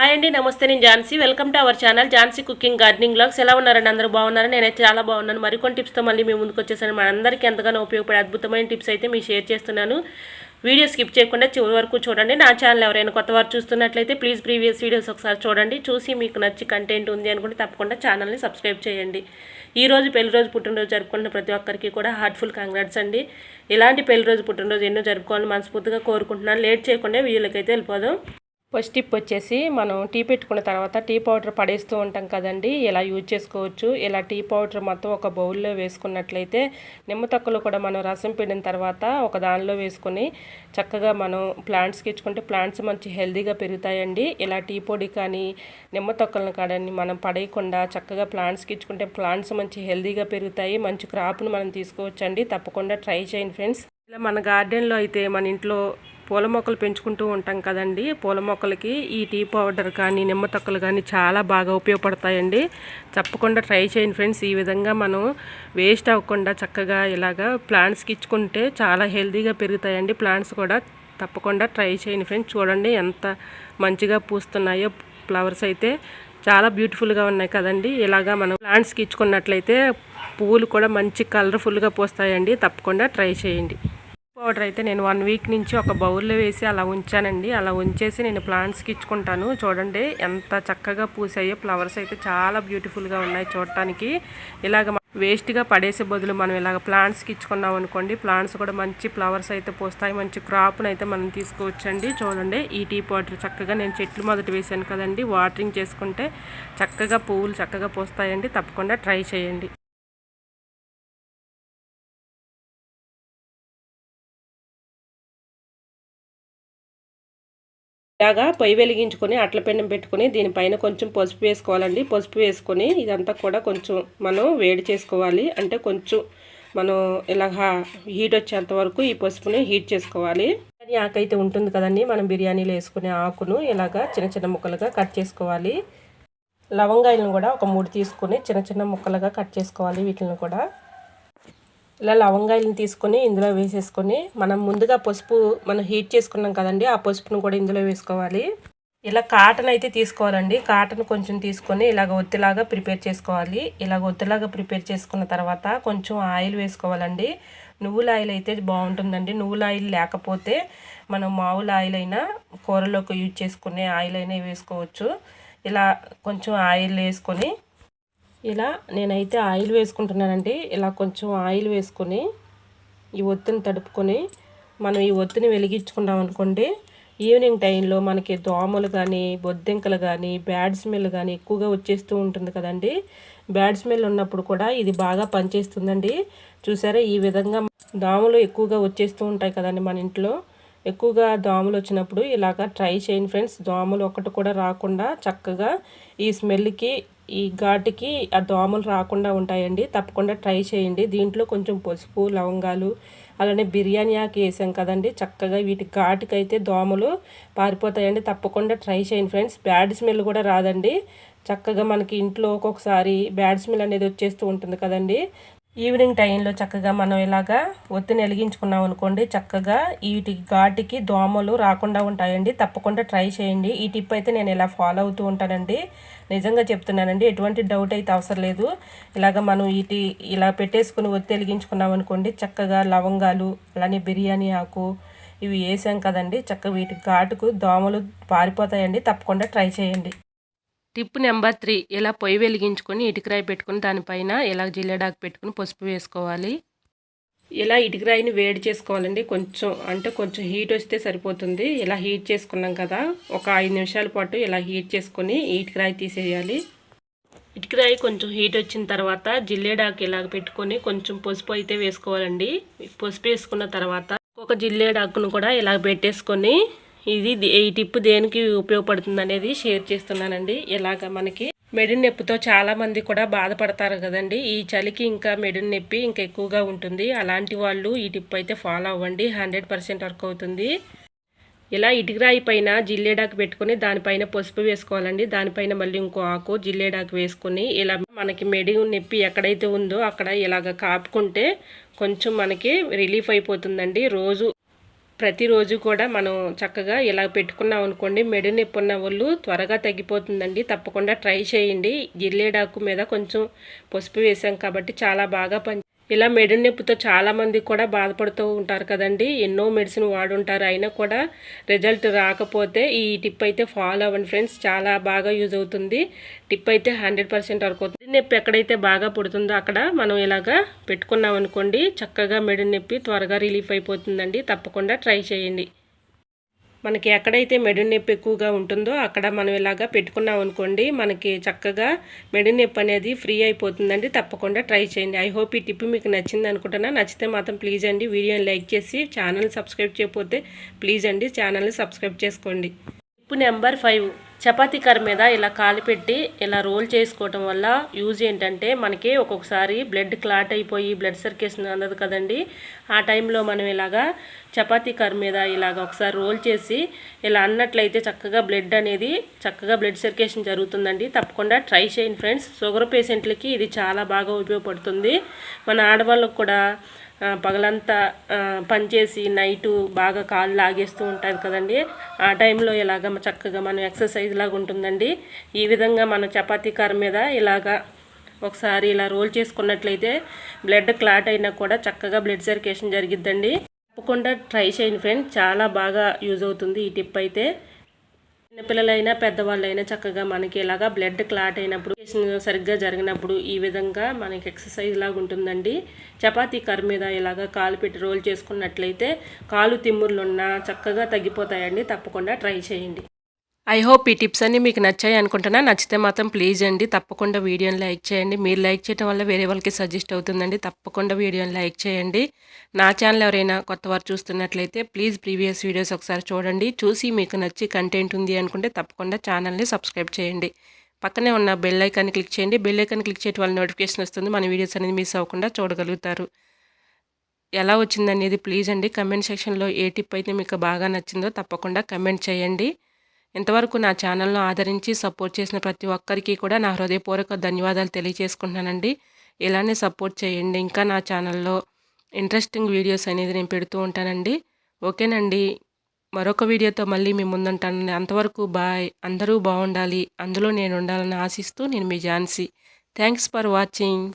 Hi అండి నమస్తే నేను Jhansi. Welcome to our channel Jhansi cooking gardening blogs ఎలా ఉన్నారండి అందరూ? బాగున్నారు? నేనైతే చాలా బాగున్నాను. మరికొన్ని టిప్స్తో మళ్ళీ మేము ముందుకు వచ్చేసాను. మనందరికీ ఎంతగానో ఉపయోగపడే అద్భుతమైన టిప్స్ అయితే మీకు షేర్ చేస్తున్నాను. వీడియో స్కిప్ చేయకుండా చివరి వరకు చూడండి. నా ఛానల్ ఎవరైనా కొత్త వారు చూస్తున్నట్లయితే ప్లీజ్ ప్రీవియస్ వీడియోస్ ఒకసారి చూడండి. చూసి మీకు నచ్చి కంటెంట్ ఉంది అనుకుంటే తప్పకుండా ఛానల్ని సబ్స్క్రైబ్ చేయండి. ఈ రోజు పెళ్ళి రోజు పుట్టినరోజు జరుపుకున్న ప్రతి ఒక్కరికి కూడా హార్ట్ఫుల్ కంగ్రాట్స్ అండి. ఇలాంటి పెళ్ళి రోజు పుట్టినరోజు ఎన్నో జరుపుకోవాలని మనస్ఫూర్తిగా కోరుకుంటున్నాను. లేట్ చేయకుండా వీడియోలకైతే వెళ్ళిపోదాం. ఫస్ట్ టిప్ వచ్చేసి మనం టీ పెట్టుకున్న తర్వాత టీ పౌడర్ పడేస్తూ ఉంటాం కదండి. ఇలా యూజ్ చేసుకోవచ్చు? ఇలా టీ పౌడర్ మొత్తం ఒక బౌల్లో వేసుకున్నట్లయితే నిమ్మ తొక్కలు కూడా మనం రసం పిండిన తర్వాత ఒక దానిలో వేసుకొని చక్కగా మనం ప్లాంట్స్కి ఇచ్చుకుంటే ప్లాంట్స్ మంచి హెల్దీగా పెరుగుతాయండి. ఇలా టీ పొడి కానీ నిమ్మ తొక్కలను కానీ మనం పడేయకుండా చక్కగా ప్లాంట్స్కి ఇచ్చుకుంటే ప్లాంట్స్ మంచి హెల్దీగా పెరుగుతాయి. మంచి క్రాప్ను మనం తీసుకోవచ్చండి. తప్పకుండా ట్రై చేయండి ఫ్రెండ్స్. ఇలా మన గార్డెన్లో అయితే మన ఇంట్లో పూల మొక్కలు పెంచుకుంటూ ఉంటాం కదండి. పూల మొక్కలకి ఈ టీ పౌడర్ కానీ నిమ్మ తొక్కలు కానీ చాలా బాగా ఉపయోగపడతాయండి. తప్పకుండా ట్రై చేయండి ఫ్రెండ్స్. ఈ విధంగా మనం వేస్ట్ అవ్వకుండా చక్కగా ఇలాగా ప్లాంట్స్కి ఇచ్చుకుంటే చాలా హెల్తీగా పెరుగుతాయండి. ప్లాంట్స్ కూడా తప్పకుండా ట్రై చేయండి ఫ్రెండ్స్. చూడండి ఎంత మంచిగా పూస్తున్నాయో ఫ్లవర్స్ అయితే. చాలా బ్యూటిఫుల్గా ఉన్నాయి కదండి. ఇలాగా మనం ప్లాంట్స్కి ఇచ్చుకున్నట్లయితే పువ్వులు కూడా మంచి కలర్ఫుల్గా పోస్తాయండి. తప్పకుండా ట్రై చేయండి. పౌడర్ అయితే నేను వన్ వీక్ నుంచి ఒక బౌల్లో వేసి అలా ఉంచానండి. అలా ఉంచేసి నేను ప్లాంట్స్కి ఇచ్చుకుంటాను. చూడండి ఎంత చక్కగా పూసాయో. ఫ్లవర్స్ అయితే చాలా బ్యూటిఫుల్గా ఉన్నాయి చూడటానికి. ఇలాగ వేస్ట్గా పడేసే బదులు మనం ఇలాగ ప్లాంట్స్కి ఇచ్చుకున్నాం అనుకోండి ప్లాంట్స్ కూడా మంచి ఫ్లవర్స్ అయితే పోస్తాయి. మంచి క్రాప్ను అయితే మనం తీసుకోవచ్చండి. చూడండి ఈ టీ పౌడర్ చక్కగా నేను చెట్లు మొదట వేసాను కదండి. వాటరింగ్ చేసుకుంటే చక్కగా పువ్వులు చక్కగా పోస్తాయండి. తప్పకుండా ట్రై చేయండి. ఇలాగా పొయ్యి వెలిగించుకొని అట్ల పెండం పెట్టుకొని దీనిపైన కొంచెం పసుపు వేసుకోవాలండి. పసుపు వేసుకొని ఇదంతా కూడా కొంచెం మనం వేడి చేసుకోవాలి. అంటే కొంచెం మనం ఇలాగ హీట్ వచ్చేంత వరకు ఈ పసుపుని హీట్ చేసుకోవాలి. బిర్యానీ ఆకు అయితే ఉంటుంది కదండి. మనం బిర్యానీలో వేసుకునే ఆకును ఇలాగా చిన్న చిన్న ముక్కలుగా కట్ చేసుకోవాలి. లవంగాయలను కూడా ఒక మూడు తీసుకొని చిన్న చిన్న ముక్కలుగా కట్ చేసుకోవాలి వీటిని కూడా. ఇలా లవంగాయలను తీసుకొని ఇందులో వేసేసుకొని మనం ముందుగా పసుపు మనం హీట్ చేసుకున్నాం కదండి ఆ పసుపును కూడా ఇందులో వేసుకోవాలి. ఇలా కాటన్ అయితే తీసుకోవాలండి. కాటన్ కొంచెం తీసుకొని ఇలాగ ఒత్తిలాగా ప్రిపేర్ చేసుకోవాలి. ఇలాగ ఒత్తిలాగా ప్రిపేర్ చేసుకున్న తర్వాత కొంచెం ఆయిల్ వేసుకోవాలండి. నువ్వుల ఆయిల్ అయితే బాగుంటుందండి. నువ్వుల ఆయిల్ లేకపోతే మనం మామూలు ఆయిల్ అయినా కూరలోకి యూజ్ చేసుకునే ఆయిల్ అయినా వేసుకోవచ్చు. ఇలా కొంచెం ఆయిల్ వేసుకొని ఇలా నేనైతే ఆయిల్ వేసుకుంటున్నానండి. ఇలా కొంచెం ఆయిల్ వేసుకొని ఈ ఒత్తిని తడుపుకొని మనం ఈ ఒత్తిని వెలిగించుకున్నాం అనుకోండి. ఈవినింగ్ టైంలో మనకి దోమలు కానీ బొద్దింకలు కానీ బ్యాడ్ స్మెల్ కానీ ఎక్కువగా వచ్చేస్తూ ఉంటుంది కదండి. బ్యాడ్ స్మెల్ ఉన్నప్పుడు కూడా ఇది బాగా పనిచేస్తుందండి. చూసారా ఈ విధంగా దోమలు ఎక్కువగా వచ్చేస్తూ ఉంటాయి కదండి మన ఇంట్లో. ఎక్కువగా దోమలు వచ్చినప్పుడు ఇలాగా ట్రై చేయండి ఫ్రెండ్స్. దోమలు ఒకటి కూడా రాకుండా చక్కగా ఈ స్మెల్కి ఈ ఘాటుకి ఆ దోమలు రాకుండా ఉంటాయండి. తప్పకుండా ట్రై చేయండి. దీంట్లో కొంచెం పసుపు లవంగాలు అలానే బిర్యానీ ఆకు వేసాం కదండి. చక్కగా వీటి ఘాటుకైతే అయితే దోమలు పారిపోతాయండి. తప్పకుండా ట్రై చేయండి ఫ్రెండ్స్. బ్యాడ్ స్మెల్ కూడా రాదండి. చక్కగా మనకి ఇంట్లో ఒక్కొక్కసారి బ్యాడ్ స్మెల్ అనేది వచ్చేస్తూ ఉంటుంది కదండి. ఈవినింగ్ టైంలో చక్కగా మనం ఇలాగా ఒత్తిని వెలిగించుకున్నాం అనుకోండి చక్కగా వీటి ఘాటికి దోమలు రాకుండా ఉంటాయండి. తప్పకుండా ట్రై చేయండి. ఈ టిప్ అయితే నేను ఇలా ఫాలో అవుతూ ఉంటానండి. నిజంగా చెప్తున్నానండి ఎటువంటి డౌట్ అయితే అవసరం లేదు. ఇలాగ మనం వీటి ఇలా పెట్టేసుకుని ఒత్తి వెలిగించుకున్నాం అనుకోండి చక్కగా లవంగాలు అలానే బిర్యానీ ఆకు ఇవి వేసాం కదండి చక్కగా వీటి ఘాటుకు దోమలు పారిపోతాయండి. తప్పకుండా ట్రై చేయండి. టిప్ నెంబర్ త్రీ ఇలా పొయ్యి వెలిగించుకొని ఇటుకరాయి పెట్టుకుని దానిపైన ఇలా జిల్లెడాకు పెట్టుకుని పసుపు వేసుకోవాలి. ఇలా ఇటుకరాయిని వేడి చేసుకోవాలండి. కొంచెం అంటే కొంచెం హీట్ వస్తే సరిపోతుంది. ఇలా హీట్ చేసుకున్నాం కదా ఒక ఐదు నిమిషాల పాటు ఇలా హీట్ చేసుకొని ఇటుకరాయి తీసేయాలి. ఇటుకరాయి కొంచెం హీట్ వచ్చిన తర్వాత జిల్లేడాకు ఇలాగ పెట్టుకొని కొంచెం పసుపు అయితే వేసుకోవాలండి. పసుపు వేసుకున్న తర్వాత ఒక జిల్లేడాకును కూడా ఇలా పెట్టేసుకొని ఇది ఈ టిప్ దేనికి ఉపయోగపడుతుంది అనేది షేర్ చేస్తున్నానండి. ఇలాగ మనకి మెడిన్ నొప్పితో చాలా మంది కూడా బాధపడతారు కదండి. ఈ చలికి ఇంకా మెడిన్ నొప్పి ఇంకా ఎక్కువగా ఉంటుంది. అలాంటి వాళ్ళు ఈ టిప్ అయితే ఫాలో అవ్వండి. హండ్రెడ్ పర్సెంట్ వర్క్ అవుతుంది. ఇలా ఇటుకరాయి పైన జిల్లేడాకు పెట్టుకుని దానిపైన పసుపు వేసుకోవాలండి. దానిపైన మళ్ళీ ఇంకో ఆకు జిల్లేడాకు వేసుకొని ఇలా మనకి మెడి నొప్పి ఎక్కడైతే ఉందో అక్కడ ఇలాగ కాపుకుంటే కొంచెం మనకి రిలీఫ్ అయిపోతుందండి. రోజు ప్రతిరోజు కూడా మనం చక్కగా ఇలా పెట్టుకున్నాం అనుకోండి మెడు నొప్పి ఉన్న వాళ్ళు త్వరగా తగ్గిపోతుందండి. తప్పకుండా ట్రై చేయండి. జిల్లేడాకు మీద కొంచెం పసుపు వేసాం కాబట్టి చాలా బాగా పని ఇలా మెడు నొప్పితో చాలామంది కూడా బాధపడుతూ ఉంటారు కదండి. ఎన్నో మెడిసిన్ వాడుంటారు. అయినా కూడా రిజల్ట్ రాకపోతే ఈ టిప్ అయితే ఫాలో అవ్వండి ఫ్రెండ్స్. చాలా బాగా యూజ్ అవుతుంది. టిప్ అయితే హండ్రెడ్ పర్సెంట్ వరకు అవుతుంది. నొప్పి ఎక్కడైతే బాగా పుడుతుందో అక్కడ మనం ఇలాగా పెట్టుకున్నాం అనుకోండి చక్కగా మెడ నొప్పి త్వరగా రిలీఫ్ అయిపోతుందండి. తప్పకుండా ట్రై చేయండి. మనకి ఎక్కడైతే మెడ నొప్పి ఎక్కువగా ఉంటుందో అక్కడ మనం ఇలాగా పెట్టుకున్నాం అనుకోండి మనకి చక్కగా మెడ నొప్పి అనేది ఫ్రీ అయిపోతుందండి. తప్పకుండా ట్రై చేయండి. ఐ హోప్ ఈ టిప్ మీకు నచ్చింది అనుకుంటున్నా. నచ్చితే మాత్రం ప్లీజ్ అండి వీడియోని లైక్ చేసి ఛానల్ సబ్స్క్రైబ్ చేయకపోతే ప్లీజ్ అండి ఛానల్ని సబ్స్క్రైబ్ చేసుకోండి. Tip number five. చపాతీ కర్ర మీద ఇలా కాలిపెట్టి ఇలా రోల్ చేసుకోవటం వల్ల యూజ్ ఏంటంటే మనకి ఒక్కొక్కసారి బ్లడ్ క్లాట్ అయిపోయి బ్లడ్ సర్క్యులేషన్ అందదు కదండి. ఆ టైంలో మనం ఇలాగా చపాతీ కర్ర మీద ఇలాగ ఒకసారి రోల్ చేసి ఇలా అన్నట్లయితే చక్కగా బ్లడ్ అనేది చక్కగా బ్లడ్ సర్క్యులేషన్ జరుగుతుందండి. తప్పకుండా ట్రై చేయండి ఫ్రెండ్స్. షుగర్ పేషెంట్లకి ఇది చాలా బాగా ఉపయోగపడుతుంది. మన ఆడవాళ్ళకు కూడా పగలంతా పనిచేసి నైటు బాగా కాళ్ళు లాగేస్తూ ఉంటుంది కదండి. ఆ టైంలో ఇలాగ చక్కగా మనం ఎక్సర్సైజ్ లాగా ఉంటుందండి. ఈ విధంగా మనం చపాతీ కర్ర మీద ఇలాగా ఒకసారి ఇలా రోల్ చేసుకున్నట్లయితే బ్లడ్ క్లాట్ అయినా కూడా చక్కగా బ్లడ్ సర్క్యులేషన్ జరిగిద్దండి. తప్పకుండా ట్రై చేయండి ఫ్రెండ్స్. చాలా బాగా యూజ్ అవుతుంది ఈ టిప్ అయితే. చిన్నపిల్లలైనా పెద్దవాళ్ళైనా చక్కగా మనకి ఇలాగా బ్లడ్ క్లాట్ అయినప్పుడు సరిగ్గా జరిగినప్పుడు ఈ విధంగా మనకి ఎక్సర్సైజ్ లాగా ఉంటుందండి. చపాతీ కర్ర మీద ఇలాగా కాలు పెట్టి రోల్ చేసుకున్నట్లయితే కాలు తిమ్ముర్లు ఉన్నా చక్కగా తగ్గిపోతాయండి. తప్పకుండా ట్రై చేయండి. ఐ హోప్ ఈ టిప్స్ అన్ని మీకు నచ్చాయి అనుకుంటున్నా. నచ్చితే మాత్రం ప్లీజ్ అండి తప్పకుండా వీడియోని లైక్ చేయండి. మీరు లైక్ చేయడం వల్ల వేరే వాళ్ళకి సజెస్ట్ అవుతుందండి. తప్పకుండా వీడియోని లైక్ చేయండి. నా ఛానల్ ఎవరైనా కొత్త వారు చూస్తున్నట్లయితే ప్లీజ్ ప్రీవియస్ వీడియోస్ ఒకసారి చూడండి. చూసి మీకు నచ్చి కంటెంట్ ఉంది అనుకుంటే తప్పకుండా ఛానల్ని సబ్స్క్రైబ్ చేయండి. పక్కనే ఉన్న బెల్ ఐకాన్ని క్లిక్ చేయండి. బెల్ ఐకాన్ క్లిక్ చేయడం వల్ల నోటిఫికేషన్ వస్తుంది. మన వీడియోస్ అనేది మిస్ అవ్వకుండా చూడగలుగుతారు. ఎలా వచ్చిందనేది ప్లీజ్ అండి. కమెంట్ సెక్షన్లో ఏ టిప్ అయితే మీకు బాగా నచ్చిందో తప్పకుండా కమెంట్ చేయండి. ఇంతవరకు నా ఛానల్ను ఆదరించి సపోర్ట్ చేసిన ప్రతి ఒక్కరికి కూడా నా హృదయపూర్వక ధన్యవాదాలు తెలియజేసుకుంటున్నానండి. ఇలానే సపోర్ట్ చేయండి. ఇంకా నా ఛానల్లో ఇంట్రెస్టింగ్ వీడియోస్ అనేది నేను పెడుతూ ఉంటానండి. ఓకేనండి. మరొక వీడియోతో మళ్ళీ మీ ముందుంటానండి. అంతవరకు బాయ్. అందరూ బాగుండాలి. అందులో నేను ఉండాలని ఆశిస్తూ నేను మీ ఝాన్సీ. Thanks for watching.